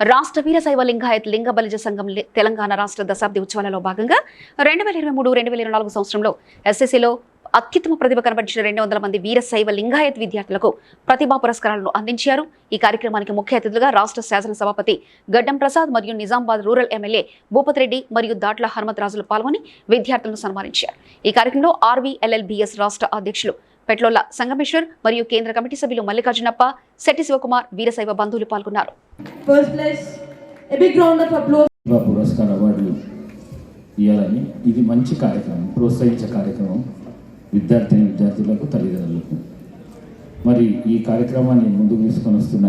రాష్ట్ర వీరశైవ లింగాయత్ లింగ బలిజ సంఘం తెలంగాణ రాష్ట్ర దశాబ్ది ఉత్సవాలలో భాగంగా రెండు వేల ఇరవై మూడు రెండు వేల ఇరవై నాలుగు సంవత్సరంలో ఎస్ఎస్సిలో అత్యుత్తమ ప్రతిభ కనబరిచిన రెండు వందల మంది వీరశైవ లింగాయత్ విద్యార్థులకు ప్రతిభా పురస్కారాలను అందించారు. ఈ కార్యక్రమానికి ముఖ్య అతిథులుగా రాష్ట్ర శాసన సభాపతి గడ్డం ప్రసాద్ మరియు నిజామాబాద్ రూరల్ ఎమ్మెల్యే భూపతి రెడ్డి మరియు దాట్ల హనుమత్ రాజులు పాల్గొని విద్యార్థులను సన్మానించారు. ఈ కార్యక్రమంలో ఆర్వీఎల్ఎల్బిఎస్ రాష్ట్ర అధ్యక్షులు పెట్లోల సంగమేశ్వర్ మరియు కేంద్ర కమిటీ సభ్యులు మల్లికార్జునప్ప శెట్టి శివకుమార్ వీరశైవ బంధువులు పాల్గొన్నారు. పురస్కార అవార్డులు ఇవ్వాలని ఇది మంచి కార్యక్రమం ప్రోత్సహించే కార్యక్రమం విద్యార్థిని విద్యార్థులకు తల్లిదండ్రులకు. మరి ఈ కార్యక్రమాన్ని ముందుకు తీసుకొని వస్తున్న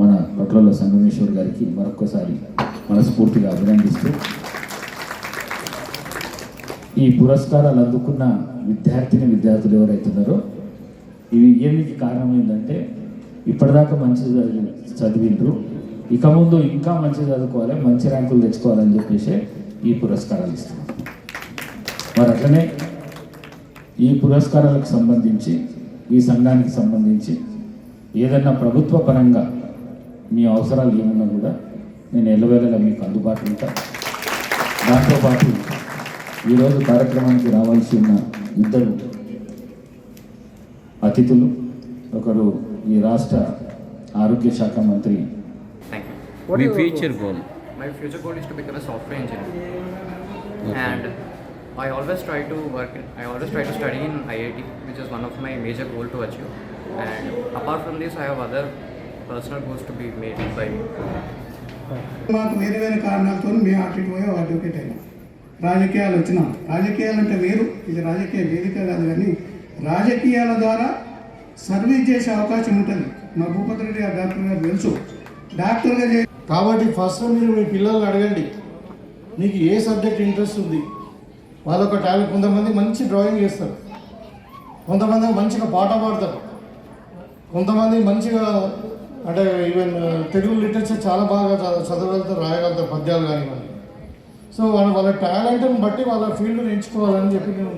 మన పట్లలో సంగమేశ్వర్ గారికి మరొక్కసారి మనస్ఫూర్తిగా అభినందిస్తూ ఈ పురస్కారాలు అందుకున్న విద్యార్థిని విద్యార్థులు ఎవరైతున్నారో ఇవి ఏమికి కారణం ఏంటంటే ఇప్పటిదాకా మంచి చదివి- చదివిండ్రు. ఇక ముందు ఇంకా మంచి చదువుకోవాలి మంచి ర్యాంకులు తెచ్చుకోవాలని చెప్పేసి ఈ పురస్కారాలు ఇస్తున్నాం. మరి అట్లనే ఈ పురస్కారాలకు సంబంధించి ఈ సంఘానికి సంబంధించి ఏదన్నా ప్రభుత్వ పరంగా మీ అవసరాలు ఏమున్నా కూడా నేను ఎల్లవేళలా మీకు అందుబాటులో ఉంటాను దాంతోపాటు ఈరోజు కార్యక్రమానికి రావాల్సి ఉన్న ఇద్దరు అతిథులు ఒకరు ఈ రాష్ట్ర ఆరోగ్య శాఖ మంత్రి. మీ future goal engineer. And I always try to work, in, I always try to study in IIT, which is one of my major goal to achieve. And apart from this, I have other personal goals to be made by me. మాకు వేరే వేరే కారణాలతో మేము అటు పోయి advocate అయినాం రాజకీయాలు వచ్చిన రాజకీయాలు అంటే వేరు. ఇది రాజకీయ వేదిక కాదు కానీ రాజకీయాల ద్వారా సర్వీస్ చేసే అవకాశం ఉంటుంది. మా భూపతి రెడ్డి గారు డాక్టర్ గారు తెలుసు. డాక్టర్గా చే కాబట్టి ఫస్ట్ మీరు మీ పిల్లల్ని అడగండి. నీకు ఏ సబ్జెక్ట్ ఇంట్రెస్ట్ ఉంది? వాళ్ళొక టాలెంట్ కొంతమంది మంచి డ్రాయింగ్ చేస్తారు. కొంతమంది మంచిగా పాట పాడతారు. కొంతమంది మంచిగా అంటే ఈవెన్ తెలుగు లిటరేచర్ చాలా బాగా చదవగలుగుతారు రాయగలుగుతారు పద్యాలు కానివ్వండి. సో వాళ్ళ వాళ్ళ టాలెంట్ని బట్టి వాళ్ళ ఫీల్డ్ని ఎంచుకోవాలని చెప్పి నేను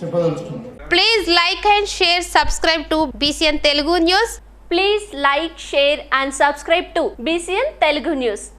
చెప్పదలుచుకున్నాను Please like and share, subscribe to BCN Telugu News. Please like, share and subscribe to BCN Telugu News.